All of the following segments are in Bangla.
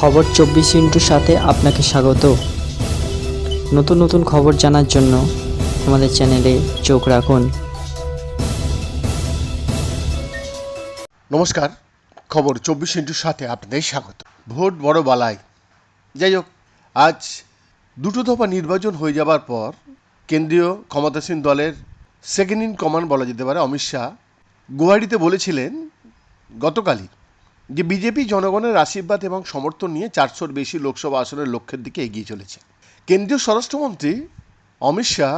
খবর চব্বিশ ইন্টুর সাথে আপনাকে স্বাগত। নতুন নতুন খবর জানার জন্য আমাদের চ্যানেলে চোখ রাখুন। নমস্কার, খবর চব্বিশ ইন্টুর সাথে আপনাদের স্বাগত। ভোট বড় বালাই। যাই হোক, আজ দুটো দফা নির্বাচন হয়ে যাবার পর কেন্দ্রীয় ক্ষমতাসীন দলের সেকেন্ড ইন কমান্ড বলা যেতে পারে, অমিত শাহ। গুয়াহাটিতে বলেছিলেন, গতকালই যে বিজেপি জনগণের আশীর্বাদ এবং সমর্থন নিয়ে চারশোর বেশি লোকসভা আসনের লক্ষ্যের দিকে এগিয়ে চলেছে। কেন্দ্রীয় স্বরাষ্ট্রমন্ত্রী অমিত শাহ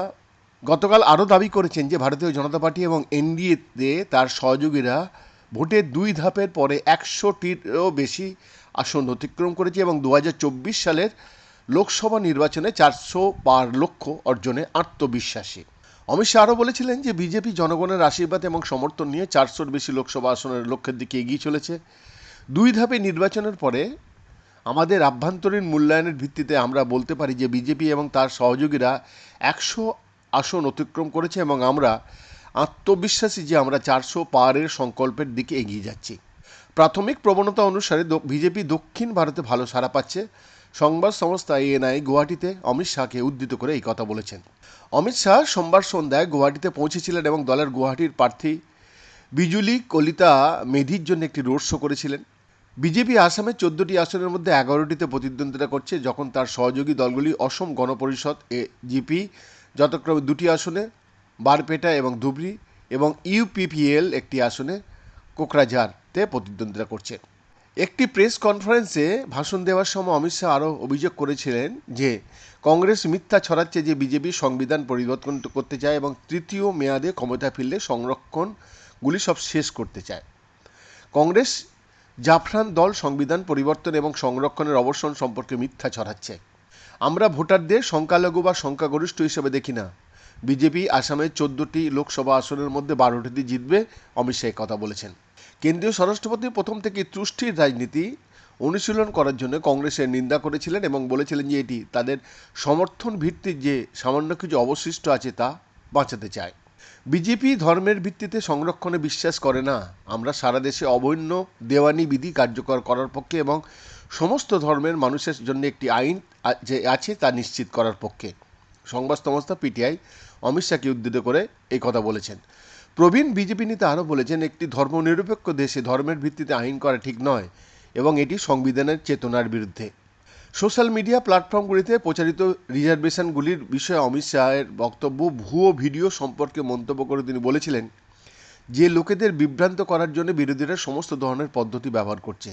গতকাল আরও দাবি করেছেন যে ভারতীয় জনতা পার্টি এবং এনডিএতে তার সহযোগীরা ভোটের দুই ধাপের পরে একশোটিরও বেশি আসন অতিক্রম করেছে এবং দু হাজার চব্বিশ সালের লোকসভা নির্বাচনে চারশো পার লক্ষ্য অর্জনে আত্মবিশ্বাসী। অমিত শাহ আরও বলেছিলেন যে বিজেপি জনগণের আশীর্বাদ এবং সমর্থন নিয়ে চারশোর বেশি লোকসভা আসনের লক্ষ্যের দিকে এগিয়ে চলেছে। দুই ধাপে নির্বাচনের পরে আমাদের আভ্যন্তরীণ মূল্যায়নের ভিত্তিতে আমরা বলতে পারি যে বিজেপি এবং তার সহযোগীরা একশো আসন অতিক্রম করেছে এবং আমরা আত্মবিশ্বাসী যে আমরা চারশো পারের সংকল্পের দিকে এগিয়ে যাচ্ছি। প্রাথমিক প্রবণতা অনুসারে বিজেপি দক্ষিণ ভারতে ভালো সাড়া পাচ্ছে। সংবাদ সংস্থা এএনআই গুয়াহাটিতে অমিত শাহকে উদ্ধৃত করে এই কথা বলেছেন। অমিত শাহ সোমবার সন্ধ্যায় গুয়াহাটিতে পৌঁছেছিলেন এবং দলের গুয়াহাটির প্রার্থী বিজুলি কলিতা মেধির জন্য একটি রোড শো করেছিলেন। বিজেপি আসামে চোদ্দটি আসনের মধ্যে এগারোটিতে প্রতিদ্বন্দ্বিতা করছে যখন তার সহযোগী দলগুলি অসম গণপরিষদ, এ জিপি যথাক্রমে দুটি আসনে, বারপেটা এবং ধুবড়ি এবং ইউপিপিএল একটি আসনে কোকরাঝাড়তে প্রতিদ্বন্দ্বিতা করছে। একটি প্রেস কনফারেন্সে ভাষণ দেওয়ার সময় অমিত শাহ আরও অভিযোগ করেছিলেন যে, কংগ্রেস মিথ্যা ছড়াচ্ছে যে বিজেপি সংবিধান পরিবর্তন করতে চায় এবং তৃতীয় মেয়াদে ক্ষমতা ফিরলে সংরক্ষণগুলি সব শেষ করতে চায়। কংগ্রেস জাফরান দল সংবিধান পরিবর্তন এবং সংরক্ষণের অবসান সম্পর্কে মিথ্যা ছড়াচ্ছে। আমরা ভোটারদের সংখ্যালঘু বা সংখ্যাগরিষ্ঠ হিসেবে দেখি না। বিজেপি আসামে চোদ্দটি লোকসভা আসনের মধ্যে বারোটিতে জিতবে, অমিত শাহ কথা বলেছেন। কেন্দ্রীয় স্বরাষ্ট্রমন্ত্রী প্রথম থেকে তুষ্টির রাজনীতি অনুশীলন করার জন্য কংগ্রেসের নিন্দা করেছিলেন এবং বলেছিলেন যে এটি তাদের সমর্থন ভিত্তিক যে সামান্য কিছু অবশিষ্ট আছে তা বাঁচাতে চায়। বিজেপি ধর্মের ভিত্তিতে সংরক্ষণে বিশ্বাস করে না। আমরা সারা দেশে অবৈন্য দেওয়ানি বিধি কার্যকর করার পক্ষে এবং সমস্ত ধর্মের মানুষের জন্য একটি আইন যে আছে তা নিশ্চিত করার পক্ষে। সংবাদ সংস্থা পিটিআই অমিত শাহকে উদ্ধৃত করে এই কথা বলেছেন। প্রবীণ বিজেপি নেতা আরও বলেছেন, একটি ধর্মনিরপেক্ষ দেশে ধর্মের ভিত্তিতে আইন করা ঠিক নয় এবং এটি সংবিধানের চেতনার বিরুদ্ধে। সোশ্যাল মিডিয়া প্ল্যাটফর্মগুলিতে প্রচারিত রিজার্ভেশনগুলির বিষয়ে অমিত শাহের বক্তব্য, ভুয়ো ভিডিও সম্পর্কে মন্তব্য করে তিনি বলেছিলেন যে, লোকেদের বিভ্রান্ত করার জন্য বিরোধীরা সমস্ত ধরনের পদ্ধতি ব্যবহার করছে।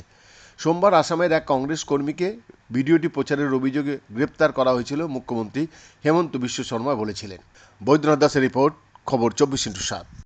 সোমবার আসামের এক কংগ্রেস কর্মীকে ভিডিওটি প্রচারের অভিযোগে গ্রেপ্তার করা হয়েছিল মুখ্যমন্ত্রী হেমন্ত বিশ্ব শর্মা বলেছিলেন। বৈদ্যনাথ দাসের রিপোর্ট, খবর চব্বিশ ইন্টু সাত।